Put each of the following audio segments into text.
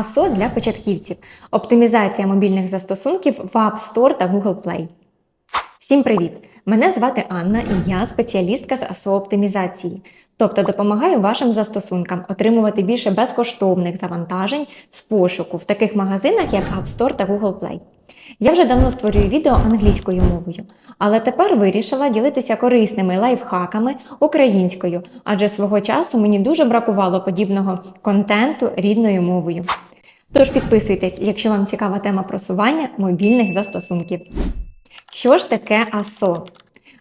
АСО для початківців. Оптимізація мобільних застосунків в App Store та Google Play. Всім привіт! Мене звати Анна і я спеціалістка з АСО оптимізації. Тобто допомагаю вашим застосункам отримувати більше безкоштовних завантажень з пошуку в таких магазинах, як App Store та Google Play. Я вже давно створюю відео англійською мовою, але тепер вирішила ділитися корисними лайфхаками українською, адже свого часу мені дуже бракувало подібного контенту рідною мовою. Тож підписуйтесь, якщо вам цікава тема просування мобільних застосунків. Що ж таке ASO?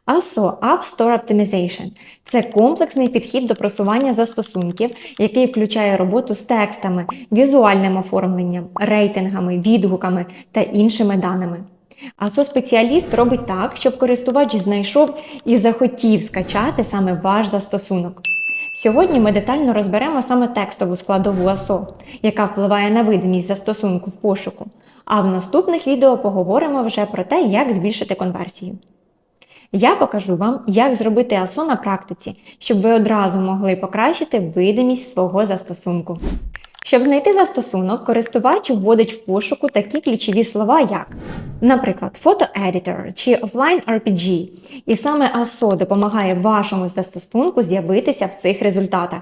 ASO – App Store Optimization – це комплексний підхід до просування застосунків, який включає роботу з текстами, візуальним оформленням, рейтингами, відгуками та іншими даними. ASO-спеціаліст робить так, щоб користувач знайшов і захотів скачати саме ваш застосунок. Сьогодні ми детально розберемо саме текстову складову АСО, яка впливає на видимість застосунку в пошуку. А в наступних відео поговоримо вже про те, як збільшити конверсію. Я покажу вам, як зробити АСО на практиці, щоб ви одразу могли покращити видимість свого застосунку. Щоб знайти застосунок, користувач вводить в пошуку такі ключові слова, як, наприклад, Photo Editor чи Offline RPG, і саме ASO допомагає вашому застосунку з'явитися в цих результатах.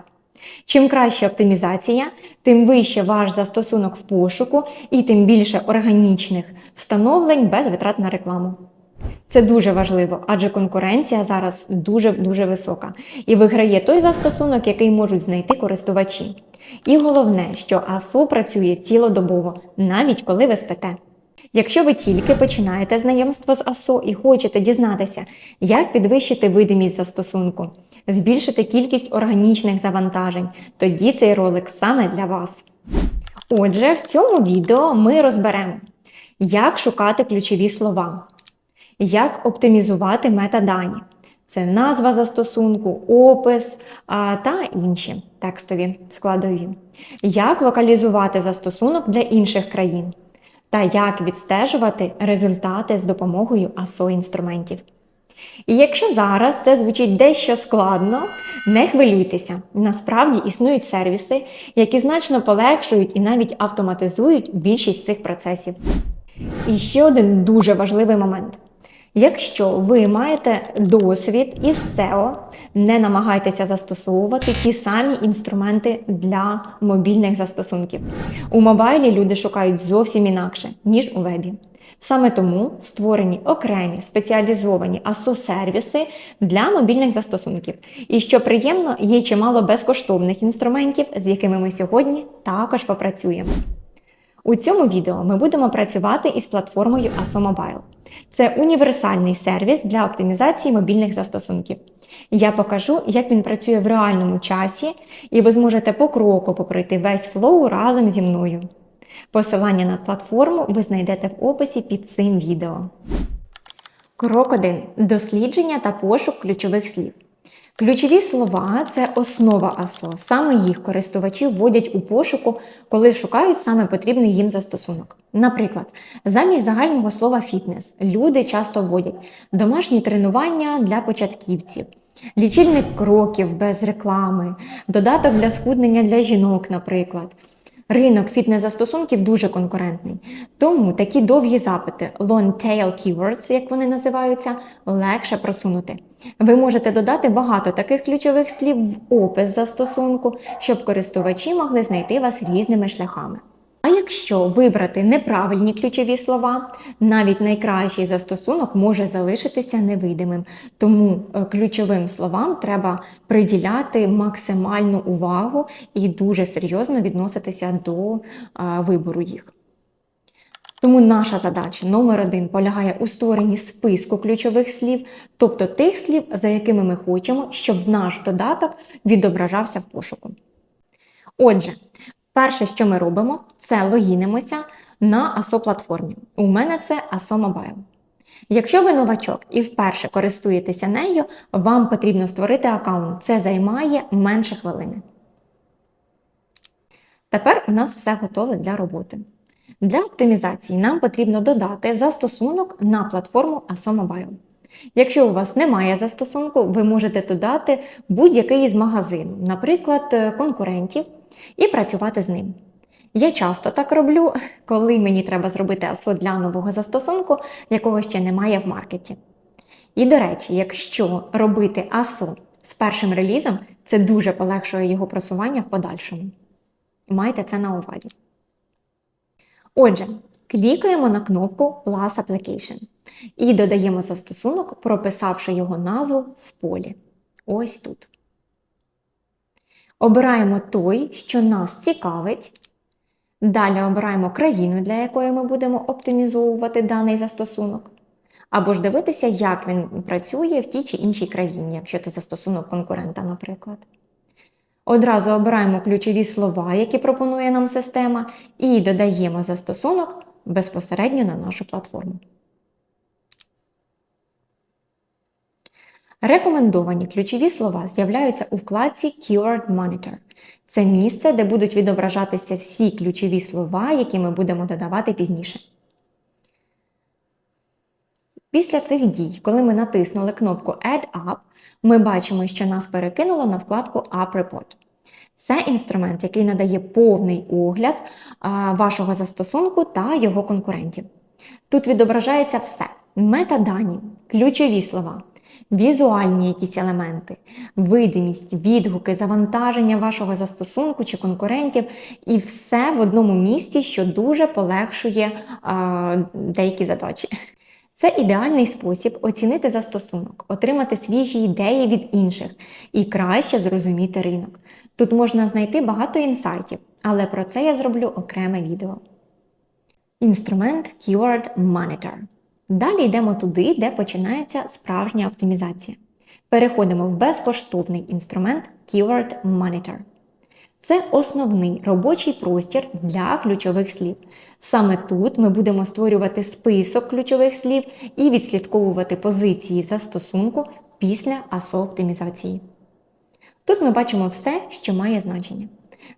Чим краща оптимізація, тим вище ваш застосунок в пошуку і тим більше органічних встановлень без витрат на рекламу. Це дуже важливо, адже конкуренція зараз дуже-дуже висока. І виграє той застосунок, який можуть знайти користувачі. І головне, що ASO працює цілодобово, навіть коли ви спите. Якщо ви тільки починаєте знайомство з ASO і хочете дізнатися, як підвищити видимість застосунку, збільшити кількість органічних завантажень, тоді цей ролик саме для вас. Отже, в цьому відео ми розберемо, як шукати ключові слова, як оптимізувати метадані. Це назва застосунку, опис а, та інші текстові складові. Як локалізувати застосунок для інших країн. Та як відстежувати результати з допомогою ASO-інструментів. І якщо зараз це звучить дещо складно, не хвилюйтеся. Насправді існують сервіси, які значно полегшують і навіть автоматизують більшість цих процесів. І ще один дуже важливий момент. Якщо ви маєте досвід із SEO, не намагайтеся застосовувати ті самі інструменти для мобільних застосунків. У мобайлі люди шукають зовсім інакше, ніж у вебі. Саме тому створені окремі спеціалізовані ASO-сервіси для мобільних застосунків. І що приємно, є чимало безкоштовних інструментів, з якими ми сьогодні також попрацюємо. У цьому відео ми будемо працювати із платформою ASO Mobile. Це універсальний сервіс для оптимізації мобільних застосунків. Я покажу, як він працює в реальному часі, і ви зможете покроково пройти весь флоу разом зі мною. Посилання на платформу ви знайдете в описі під цим відео. Крок 1. Дослідження та пошук ключових слів. Ключові слова це основа АСО. Саме їх користувачі вводять у пошуку, коли шукають саме потрібний їм застосунок. Наприклад, замість загального слова фітнес люди часто вводять домашні тренування для початківців, лічильник кроків без реклами, додаток для схуднення для жінок, наприклад. Ринок фітнес-застосунків дуже конкурентний, тому такі довгі запити, long-tail keywords, як вони називаються, легше просунути. Ви можете додати багато таких ключових слів в опис застосунку, щоб користувачі могли знайти вас різними шляхами. А якщо вибрати неправильні ключові слова, навіть найкращий застосунок може залишитися невидимим. Тому е, ключовим словам треба приділяти максимальну увагу і дуже серйозно відноситися до вибору їх. Тому наша задача номер один полягає у створенні списку ключових слів, тобто тих слів, за якими ми хочемо, щоб наш додаток відображався в пошуку. Отже, Перше, що ми робимо, це логінимося на ASO платформі. У мене це ASO Mobile. Якщо ви новачок і вперше користуєтеся нею, вам потрібно створити аккаунт. Це займає менше хвилини. Тепер у нас все готове для роботи. Для оптимізації нам потрібно додати застосунок на платформу ASO Mobile. Якщо у вас немає застосунку, ви можете додати будь-який із магазинів, наприклад, конкурентів і працювати з ним. Я часто так роблю, коли мені треба зробити асо для нового застосунку, якого ще немає в маркеті. І до речі, якщо робити асо з першим релізом, це дуже полегшує його просування в подальшому. Майте це на увазі. Отже, клікаємо на кнопку Plus Application і додаємо застосунок, прописавши його назву в полі. Ось тут. Обираємо той, що нас цікавить. Далі обираємо країну, для якої ми будемо оптимізовувати даний застосунок. Або ж дивитися, як він працює в тій чи іншій країні, якщо це застосунок конкурента, наприклад. Одразу обираємо ключові слова, які пропонує нам система, і додаємо застосунок безпосередньо на нашу платформу. Рекомендовані ключові слова з'являються у вкладці Keyword Monitor. Це місце, де будуть відображатися всі ключові слова, які ми будемо додавати пізніше. Після цих дій, коли ми натиснули кнопку Add Up, ми бачимо, що нас перекинуло на вкладку App Report. Це інструмент, який надає повний огляд вашого застосунку та його конкурентів. Тут відображається все: метадані, ключові слова, візуальні якісь елементи, видимість, відгуки, завантаження вашого застосунку чи конкурентів, і все в одному місці, що дуже полегшує а, деякі задачі. Це ідеальний спосіб оцінити застосунок, отримати свіжі ідеї від інших і краще зрозуміти ринок. Тут можна знайти багато інсайтів, але про це я зроблю окреме відео. Інструмент Keyword Monitor. Далі йдемо туди, де починається справжня оптимізація. Переходимо в безкоштовний інструмент Keyword Monitor. Це основний робочий простір для ключових слів. Саме тут ми будемо створювати список ключових слів і відслідковувати позиції застосунку після ASO-оптимізації. Тут ми бачимо все, що має значення.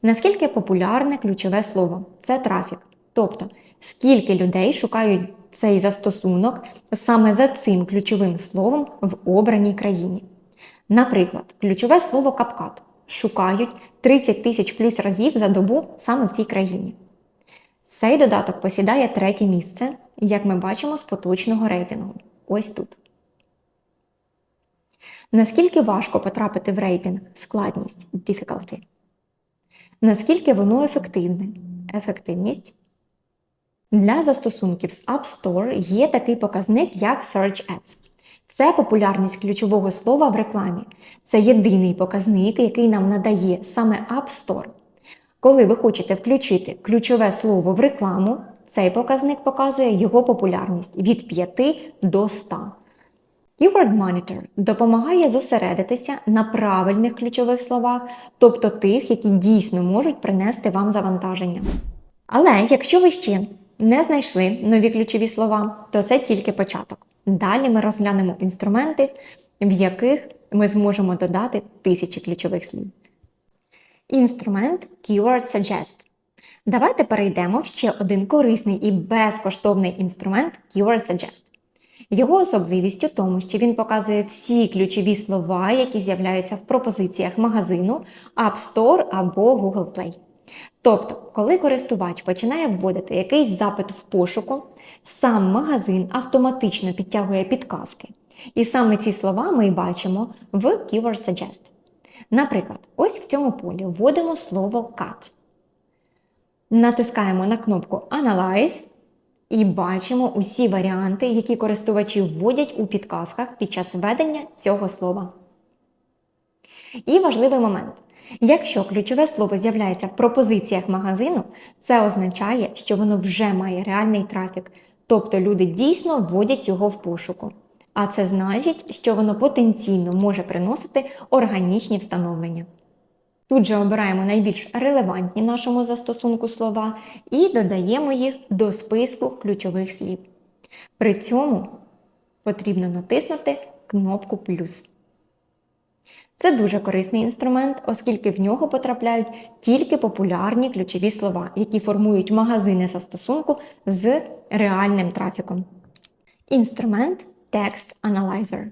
Наскільки популярне ключове слово це трафік. Тобто, скільки людей шукають цей застосунок саме за цим ключовим словом в обраній країні. Наприклад, ключове слово капкат шукають 30 тисяч плюс разів за добу саме в цій країні. Цей додаток посідає третє місце, як ми бачимо з поточного рейтингу. Ось тут. Наскільки важко потрапити в рейтинг складність difficulty? Наскільки воно ефективне? Ефективність. Для застосунків з App Store є такий показник, як Search Ads. Це популярність ключового слова в рекламі. Це єдиний показник, який нам надає саме App Store. Коли ви хочете включити ключове слово в рекламу, цей показник показує його популярність від 5 до 100. Keyword Monitor допомагає зосередитися на правильних ключових словах, тобто тих, які дійсно можуть принести вам завантаження. Але якщо ви ще не знайшли нові ключові слова, то це тільки початок. Далі ми розглянемо інструменти, в яких ми зможемо додати тисячі ключових слів. Інструмент Keyword Suggest. Давайте перейдемо в ще один корисний і безкоштовний інструмент Keyword Suggest. Його особливість у тому, що він показує всі ключові слова, які з'являються в пропозиціях магазину, App Store або Google Play. Тобто, коли користувач починає вводити якийсь запит в пошуку, сам магазин автоматично підтягує підказки. І саме ці слова ми бачимо в Keyword Suggest. Наприклад, ось в цьому полі вводимо слово cut. Натискаємо на кнопку Analyze і бачимо усі варіанти, які користувачі вводять у підказках під час введення цього слова. І важливий момент. Якщо ключове слово з'являється в пропозиціях магазину, це означає, що воно вже має реальний трафік, тобто люди дійсно вводять його в пошуку. А це значить, що воно потенційно може приносити органічні встановлення. Тут же обираємо найбільш релевантні нашому застосунку слова і додаємо їх до списку ключових слів. При цьому потрібно натиснути кнопку плюс. Це дуже корисний інструмент, оскільки в нього потрапляють тільки популярні ключові слова, які формують магазини застосунку з реальним трафіком. Інструмент Text Analyzer.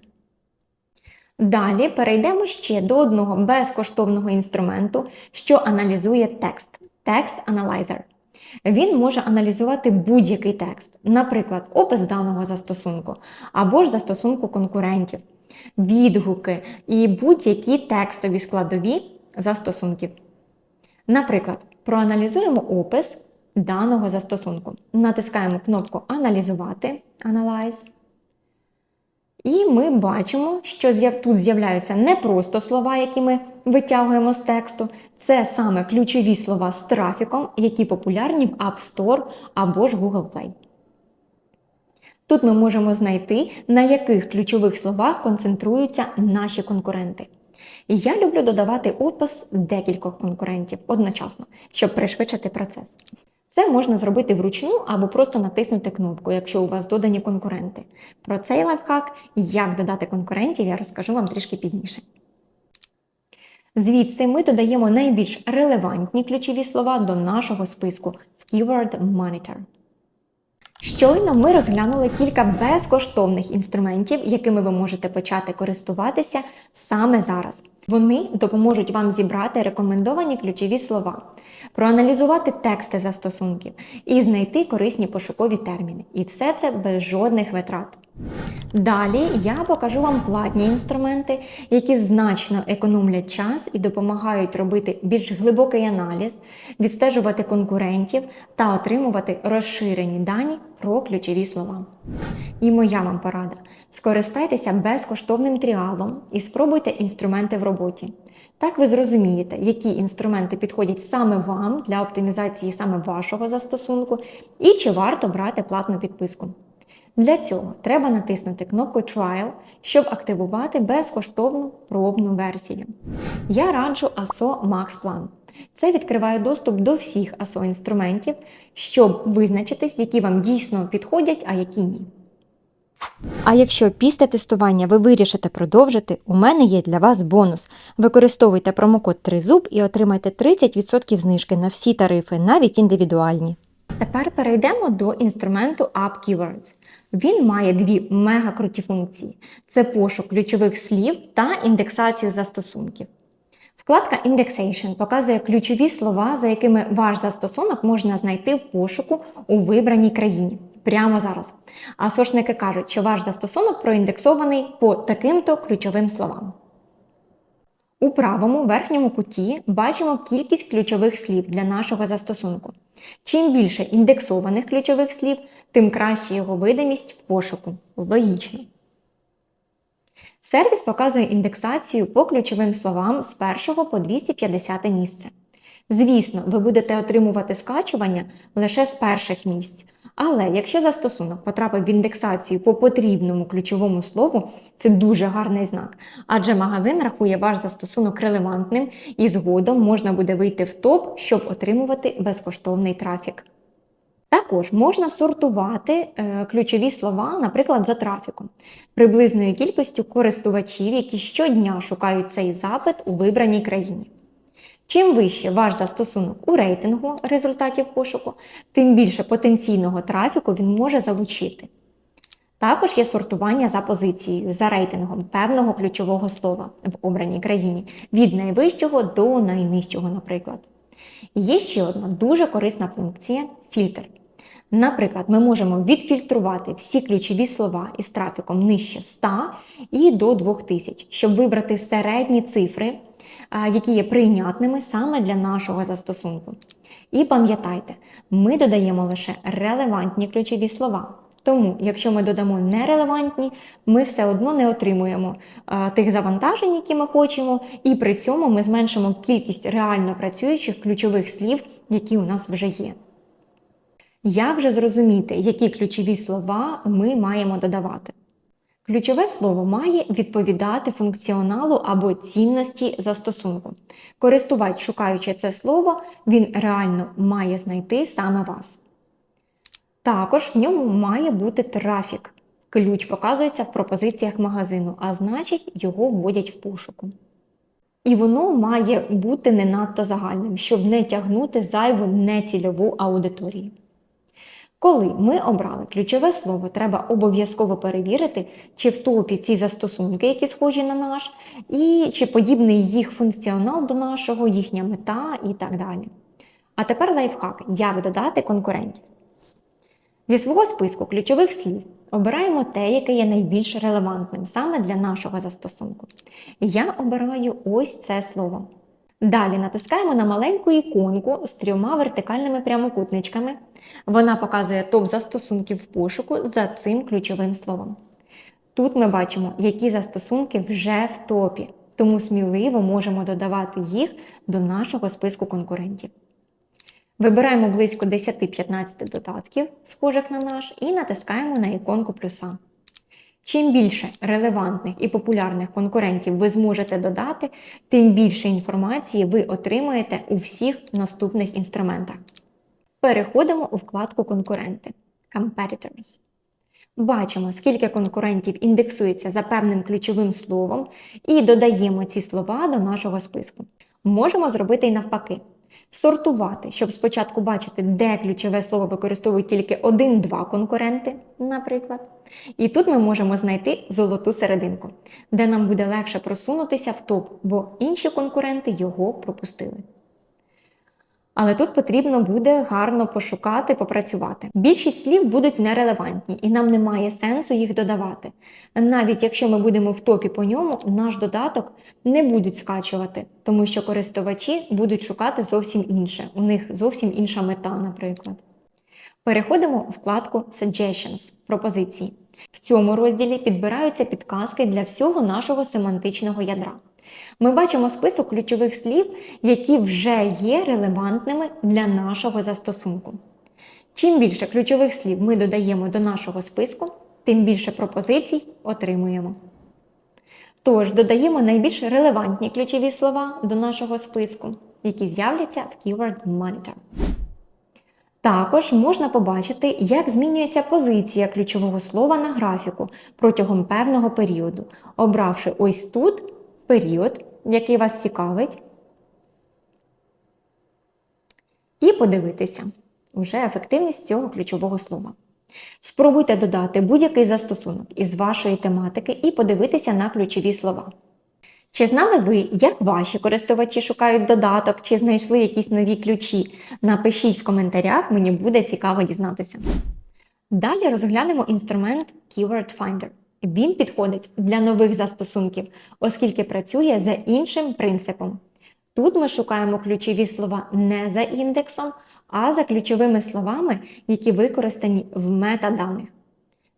Далі перейдемо ще до одного безкоштовного інструменту, що аналізує текст Text Analyzer. Він може аналізувати будь-який текст, наприклад, опис даного застосунку або ж застосунку конкурентів, відгуки і будь-які текстові складові застосунків. Наприклад, проаналізуємо опис даного застосунку. Натискаємо кнопку Аналізувати Analyze. І ми бачимо, що тут з'являються не просто слова, які ми витягуємо з тексту, це саме ключові слова з трафіком, які популярні в App Store або ж Google Play. Тут ми можемо знайти, на яких ключових словах концентруються наші конкуренти. Я люблю додавати опис декількох конкурентів одночасно, щоб пришвидшити процес. Це можна зробити вручну або просто натиснути кнопку, якщо у вас додані конкуренти. Про цей лайфхак, як додати конкурентів, я розкажу вам трішки пізніше. Звідси ми додаємо найбільш релевантні ключові слова до нашого списку в Keyword Monitor. Щойно ми розглянули кілька безкоштовних інструментів, якими ви можете почати користуватися саме зараз. Вони допоможуть вам зібрати рекомендовані ключові слова, проаналізувати тексти застосунків і знайти корисні пошукові терміни. І все це без жодних витрат. Далі я покажу вам платні інструменти, які значно економлять час і допомагають робити більш глибокий аналіз, відстежувати конкурентів та отримувати розширені дані про ключові слова. І моя вам порада: скористайтеся безкоштовним тріалом і спробуйте інструменти в роботі. Так ви зрозумієте, які інструменти підходять саме вам для оптимізації саме вашого застосунку, і чи варто брати платну підписку. Для цього треба натиснути кнопку Trial, щоб активувати безкоштовну пробну версію. Я раджу ASO Max Plan. Це відкриває доступ до всіх ASO інструментів, щоб визначитись, які вам дійсно підходять, а які ні. А якщо після тестування ви вирішите продовжити, у мене є для вас бонус. Використовуйте промокод TRIZUB і отримайте 30% знижки на всі тарифи, навіть індивідуальні. Тепер перейдемо до інструменту App Keywords. Він має дві мега круті функції: це пошук ключових слів та індексацію застосунків. Вкладка Indexation показує ключові слова, за якими ваш застосунок можна знайти в пошуку у вибраній країні прямо зараз. А сошники кажуть, що ваш застосунок проіндексований по таким-то ключовим словам. У правому верхньому куті бачимо кількість ключових слів для нашого застосунку. Чим більше індексованих ключових слів, тим краще його видимість в пошуку. Логічно. Сервіс показує індексацію по ключовим словам з 1 по 250 місце. Звісно, ви будете отримувати скачування лише з перших місць. Але якщо застосунок потрапив в індексацію по потрібному ключовому слову, це дуже гарний знак, адже магазин рахує ваш застосунок релевантним і згодом можна буде вийти в топ, щоб отримувати безкоштовний трафік. Також можна сортувати е, ключові слова, наприклад, за трафіком, приблизною кількістю користувачів, які щодня шукають цей запит у вибраній країні. Чим вище ваш застосунок у рейтингу результатів пошуку, тим більше потенційного трафіку він може залучити. Також є сортування за позицією, за рейтингом певного ключового слова в обраній країні від найвищого до найнижчого, наприклад. Є ще одна дуже корисна функція фільтр. Наприклад, ми можемо відфільтрувати всі ключові слова із трафіком нижче 100 і до 2000, щоб вибрати середні цифри, які є прийнятними саме для нашого застосунку. І пам'ятайте, ми додаємо лише релевантні ключові слова. Тому, якщо ми додамо нерелевантні, ми все одно не отримуємо а, тих завантажень, які ми хочемо, і при цьому ми зменшимо кількість реально працюючих ключових слів, які у нас вже є. Як же зрозуміти, які ключові слова ми маємо додавати? Ключове слово має відповідати функціоналу або цінності застосунку. Користувач, шукаючи це слово, він реально має знайти саме вас. Також в ньому має бути трафік. Ключ показується в пропозиціях магазину, а значить, його вводять в пошуку. І воно має бути не надто загальним, щоб не тягнути зайву нецільову аудиторію. Коли ми обрали ключове слово, треба обов'язково перевірити, чи в топі ці застосунки, які схожі на наш, і чи подібний їх функціонал до нашого, їхня мета і так далі. А тепер лайфхак, як додати конкурентів. Зі свого списку ключових слів обираємо те, яке є найбільш релевантним саме для нашого застосунку. Я обираю ось це слово. Далі натискаємо на маленьку іконку з трьома вертикальними прямокутничками. Вона показує топ застосунків в пошуку за цим ключовим словом. Тут ми бачимо, які застосунки вже в топі, тому сміливо можемо додавати їх до нашого списку конкурентів. Вибираємо близько 10-15 додатків, схожих на наш, і натискаємо на іконку плюса. Чим більше релевантних і популярних конкурентів ви зможете додати, тим більше інформації ви отримаєте у всіх наступних інструментах. Переходимо у вкладку Конкуренти Competitors. Бачимо, скільки конкурентів індексується за певним ключовим словом, і додаємо ці слова до нашого списку. Можемо зробити і навпаки. Сортувати, щоб спочатку бачити, де ключове слово використовують тільки один-два конкуренти, наприклад. І тут ми можемо знайти золоту серединку, де нам буде легше просунутися в топ, бо інші конкуренти його пропустили. Але тут потрібно буде гарно пошукати, попрацювати. Більшість слів будуть нерелевантні, і нам немає сенсу їх додавати. Навіть якщо ми будемо в топі по ньому, наш додаток не будуть скачувати, тому що користувачі будуть шукати зовсім інше. У них зовсім інша мета, наприклад. Переходимо у вкладку Suggestions пропозиції. В цьому розділі підбираються підказки для всього нашого семантичного ядра. Ми бачимо список ключових слів, які вже є релевантними для нашого застосунку. Чим більше ключових слів ми додаємо до нашого списку, тим більше пропозицій отримуємо. Тож додаємо найбільш релевантні ключові слова до нашого списку, які з'являться в Keyword Monitor. Також можна побачити, як змінюється позиція ключового слова на графіку протягом певного періоду, обравши ось тут період, який вас цікавить, і подивитися вже ефективність цього ключового слова. Спробуйте додати будь-який застосунок із вашої тематики і подивитися на ключові слова. Чи знали ви, як ваші користувачі шукають додаток, чи знайшли якісь нові ключі? Напишіть в коментарях, мені буде цікаво дізнатися. Далі розглянемо інструмент Keyword Finder. Він підходить для нових застосунків, оскільки працює за іншим принципом. Тут ми шукаємо ключові слова не за індексом, а за ключовими словами, які використані в метаданих.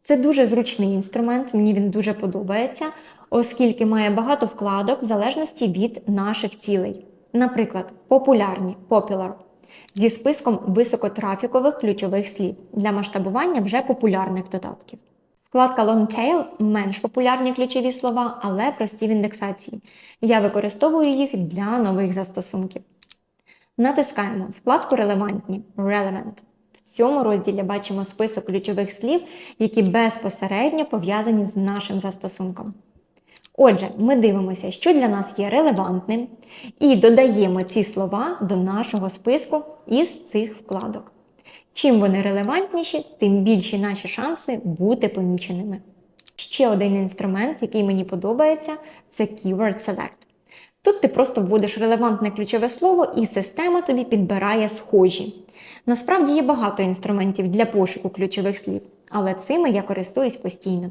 Це дуже зручний інструмент, мені він дуже подобається, оскільки має багато вкладок в залежності від наших цілей. Наприклад, популярні popular зі списком високотрафікових ключових слів для масштабування вже популярних додатків. Вкладка Longtail менш популярні ключові слова, але прості в індексації. Я використовую їх для нових застосунків. Натискаємо вкладку Релевантні Relevant. В цьому розділі бачимо список ключових слів, які безпосередньо пов'язані з нашим застосунком. Отже, ми дивимося, що для нас є релевантним, і додаємо ці слова до нашого списку із цих вкладок. Чим вони релевантніші, тим більші наші шанси бути поміченими. Ще один інструмент, який мені подобається, це Keyword Select. Тут ти просто вводиш релевантне ключове слово, і система тобі підбирає схожі. Насправді є багато інструментів для пошуку ключових слів, але цими я користуюсь постійно.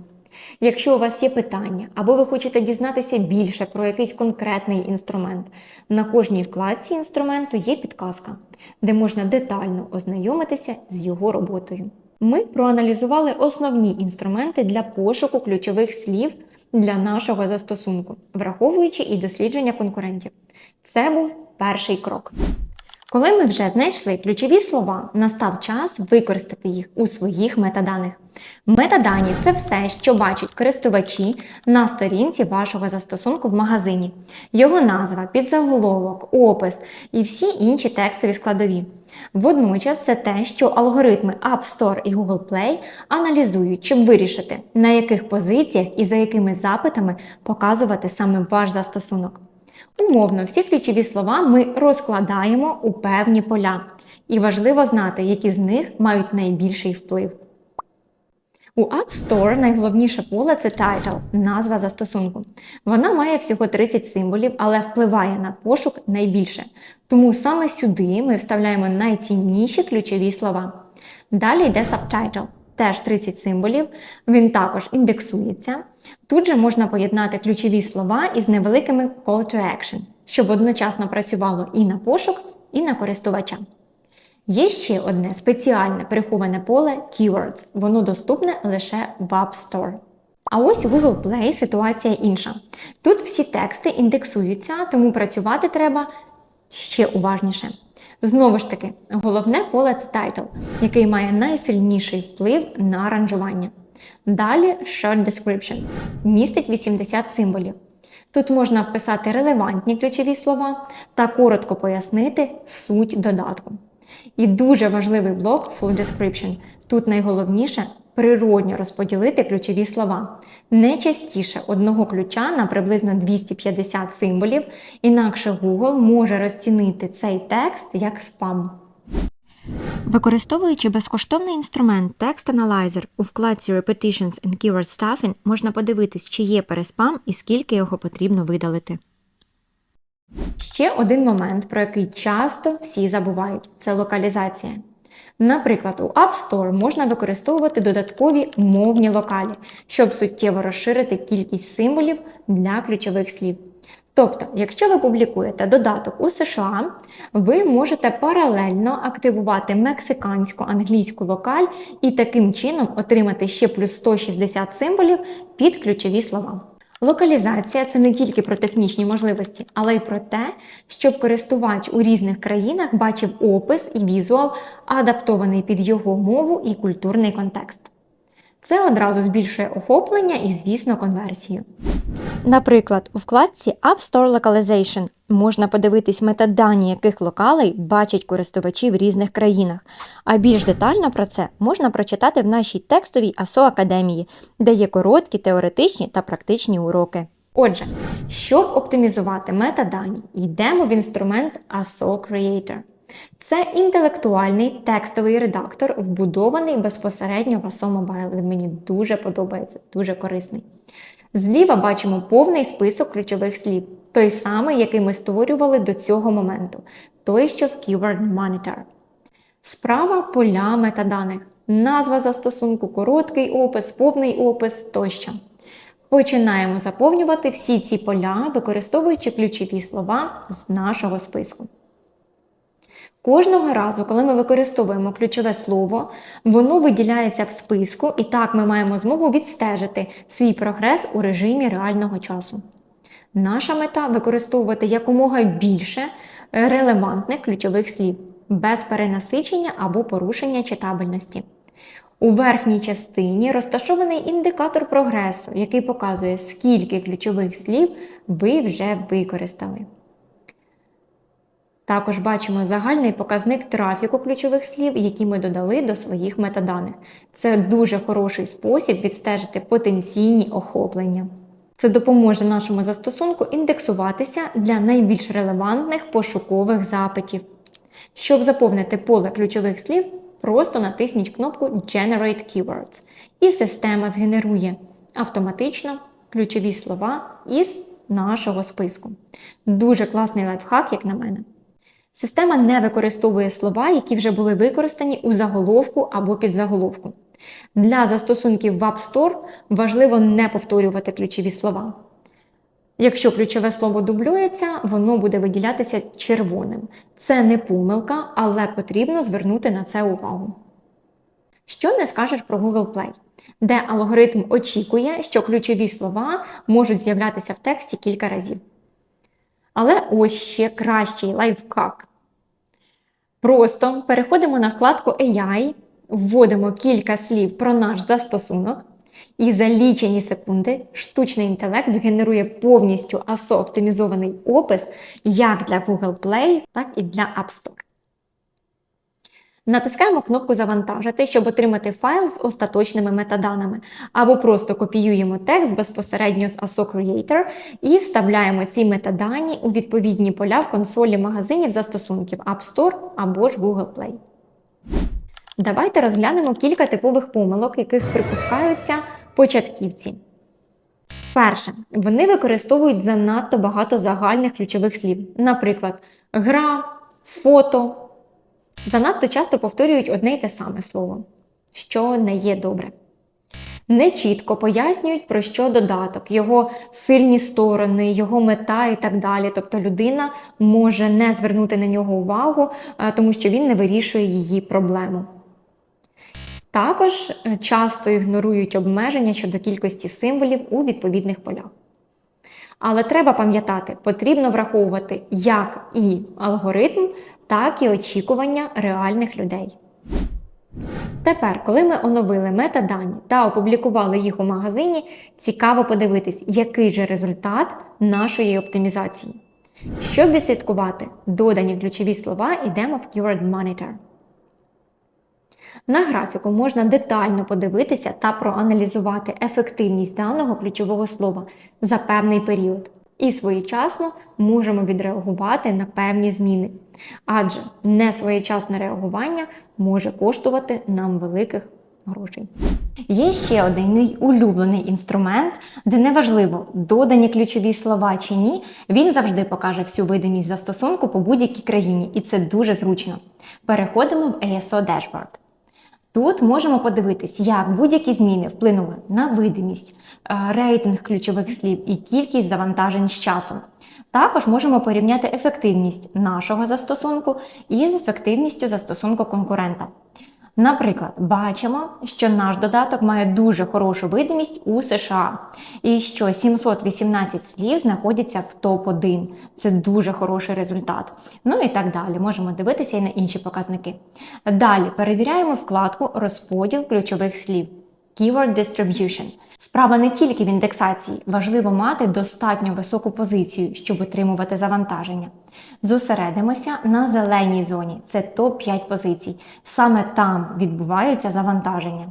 Якщо у вас є питання або ви хочете дізнатися більше про якийсь конкретний інструмент, на кожній вкладці інструменту є підказка, де можна детально ознайомитися з його роботою. Ми проаналізували основні інструменти для пошуку ключових слів для нашого застосунку, враховуючи і дослідження конкурентів. Це був перший крок. Коли ми вже знайшли ключові слова, настав час використати їх у своїх метаданих. Метадані це все, що бачать користувачі на сторінці вашого застосунку в магазині, його назва, підзаголовок, опис і всі інші текстові складові. Водночас це те, що алгоритми App Store і Google Play аналізують, щоб вирішити, на яких позиціях і за якими запитами показувати саме ваш застосунок. Умовно, всі ключові слова ми розкладаємо у певні поля, і важливо знати, які з них мають найбільший вплив. У App Store найголовніше поле це title, назва застосунку. Вона має всього 30 символів, але впливає на пошук найбільше. Тому саме сюди ми вставляємо найцінніші ключові слова. Далі йде subtitle, теж 30 символів. Він також індексується. Тут же можна поєднати ключові слова із невеликими call to action, щоб одночасно працювало і на пошук, і на користувача. Є ще одне спеціальне приховане поле Keywords. Воно доступне лише в App Store. А ось у Google Play ситуація інша. Тут всі тексти індексуються, тому працювати треба ще уважніше. Знову ж таки, головне поле це title, який має найсильніший вплив на ранжування. Далі Short Description містить 80 символів. Тут можна вписати релевантні ключові слова та коротко пояснити суть додатку. І дуже важливий блок Full Description. Тут найголовніше природньо розподілити ключові слова. Не частіше одного ключа на приблизно 250 символів, інакше Google може розцінити цей текст як спам. Використовуючи безкоштовний інструмент Text Analyzer у вкладці Repetitions and Keyword Stuffing, можна подивитись, чи є переспам і скільки його потрібно видалити. Ще один момент, про який часто всі забувають це локалізація. Наприклад, у App Store можна використовувати додаткові мовні локалі, щоб суттєво розширити кількість символів для ключових слів. Тобто, якщо ви публікуєте додаток у США, ви можете паралельно активувати мексикансько-англійську локаль і таким чином отримати ще плюс 160 символів під ключові слова. Локалізація це не тільки про технічні можливості, але й про те, щоб користувач у різних країнах бачив опис і візуал, адаптований під його мову і культурний контекст. Це одразу збільшує охоплення і, звісно, конверсію. Наприклад, у вкладці App Store Localization можна подивитись метадані, яких локалей бачать користувачі в різних країнах. А більш детально про це можна прочитати в нашій текстовій ASO Академії, де є короткі теоретичні та практичні уроки. Отже, щоб оптимізувати метадані, йдемо в інструмент ASO Creator. Це інтелектуальний текстовий редактор, вбудований безпосередньо в ASO Mobile. Він мені дуже подобається, дуже корисний. Зліва бачимо повний список ключових слів, той самий, який ми створювали до цього моменту, той, що в Keyword Monitor. Справа поля метаданих, назва застосунку, короткий опис, повний опис тощо. Починаємо заповнювати всі ці поля, використовуючи ключові слова з нашого списку. Кожного разу, коли ми використовуємо ключове слово, воно виділяється в списку, і так ми маємо змогу відстежити свій прогрес у режимі реального часу. Наша мета використовувати якомога більше релевантних ключових слів, без перенасичення або порушення читабельності. У верхній частині розташований індикатор прогресу, який показує, скільки ключових слів ви вже використали. Також бачимо загальний показник трафіку ключових слів, які ми додали до своїх метаданих. Це дуже хороший спосіб відстежити потенційні охоплення. Це допоможе нашому застосунку індексуватися для найбільш релевантних пошукових запитів. Щоб заповнити поле ключових слів, просто натисніть кнопку Generate Keywords, і система згенерує автоматично ключові слова із нашого списку. Дуже класний лайфхак, як на мене. Система не використовує слова, які вже були використані у заголовку або підзаголовку. Для застосунків в App Store важливо не повторювати ключові слова. Якщо ключове слово дублюється, воно буде виділятися червоним. Це не помилка, але потрібно звернути на це увагу. Що не скажеш про Google Play, де алгоритм очікує, що ключові слова можуть з'являтися в тексті кілька разів. Але ось ще кращий лайфхак. Просто переходимо на вкладку AI, вводимо кілька слів про наш застосунок, і за лічені секунди штучний інтелект згенерує повністю асо оптимізований опис як для Google Play, так і для App Store. Натискаємо кнопку Завантажити, щоб отримати файл з остаточними метаданими, або просто копіюємо текст безпосередньо з ASO Creator і вставляємо ці метадані у відповідні поля в консолі магазинів застосунків App Store або ж Google Play. Давайте розглянемо кілька типових помилок, яких припускаються початківці. Перше, вони використовують занадто багато загальних ключових слів, наприклад, гра, фото. Занадто часто повторюють одне й те саме слово, що не є добре. Нечітко пояснюють, про що додаток, його сильні сторони, його мета і так далі. Тобто людина може не звернути на нього увагу, е, тому що він не вирішує її проблему. Також е, часто ігнорують обмеження щодо кількості символів у відповідних полях. Але треба пам'ятати, потрібно враховувати як і алгоритм, так і очікування реальних людей. Тепер, коли ми оновили метадані та опублікували їх у магазині, цікаво подивитись, який же результат нашої оптимізації. Щоб відслідкувати додані ключові слова, йдемо в Keyword Monitor. На графіку можна детально подивитися та проаналізувати ефективність даного ключового слова за певний період. І своєчасно можемо відреагувати на певні зміни. Адже несвоєчасне реагування може коштувати нам великих грошей. Є ще один мій улюблений інструмент, де неважливо, додані ключові слова чи ні, він завжди покаже всю видимість застосунку по будь-якій країні, і це дуже зручно. Переходимо в ASO Dashboard. Тут можемо подивитись, як будь-які зміни вплинули на видимість, е, рейтинг ключових слів і кількість завантажень з часом. Також можемо порівняти ефективність нашого застосунку із ефективністю застосунку конкурента. Наприклад, бачимо, що наш додаток має дуже хорошу видимість у США, і що 718 слів знаходяться в топ-1. Це дуже хороший результат. Ну і так далі. Можемо дивитися і на інші показники. Далі перевіряємо вкладку Розподіл ключових слів. Keyword Distribution. Справа не тільки в індексації, важливо мати достатньо високу позицію, щоб отримувати завантаження. Зосередимося на зеленій зоні, це топ-5 позицій. Саме там відбуваються завантаження.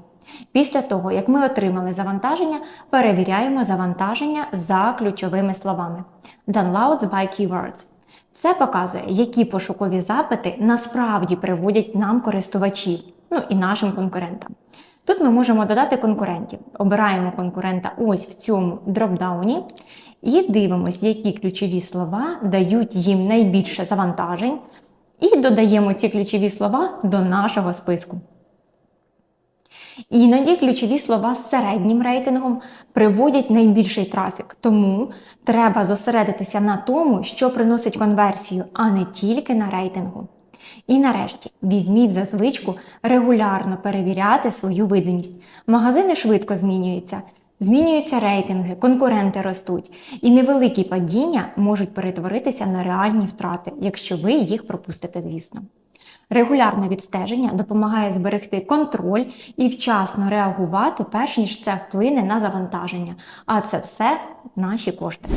Після того, як ми отримали завантаження, перевіряємо завантаження за ключовими словами. Downloads by keywords. Це показує, які пошукові запити насправді приводять нам користувачів, ну і нашим конкурентам. Тут ми можемо додати конкурентів. Обираємо конкурента ось в цьому дропдауні і дивимося, які ключові слова дають їм найбільше завантажень, і додаємо ці ключові слова до нашого списку. Іноді ключові слова з середнім рейтингом приводять найбільший трафік, тому треба зосередитися на тому, що приносить конверсію, а не тільки на рейтингу. І нарешті візьміть за звичку регулярно перевіряти свою видимість. Магазини швидко змінюються, змінюються рейтинги, конкуренти ростуть, і невеликі падіння можуть перетворитися на реальні втрати, якщо ви їх пропустите, звісно. Регулярне відстеження допомагає зберегти контроль і вчасно реагувати, перш ніж це вплине на завантаження. А це все наші кошти.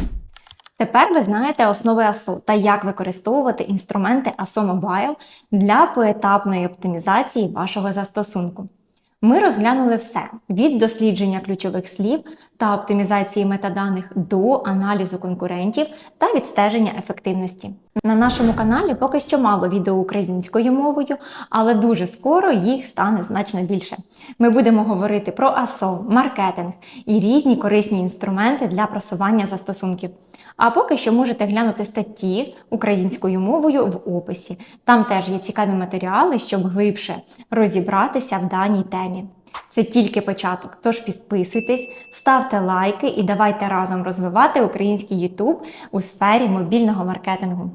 Тепер ви знаєте основи ASO та як використовувати інструменти ASO Mobile для поетапної оптимізації вашого застосунку. Ми розглянули все від дослідження ключових слів та оптимізації метаданих до аналізу конкурентів та відстеження ефективності. На нашому каналі поки що мало відео українською мовою, але дуже скоро їх стане значно більше. Ми будемо говорити про ASO, маркетинг і різні корисні інструменти для просування застосунків. А поки що можете глянути статті українською мовою в описі. Там теж є цікаві матеріали, щоб глибше розібратися в даній темі. Це тільки початок, тож підписуйтесь, ставте лайки і давайте разом розвивати український YouTube у сфері мобільного маркетингу.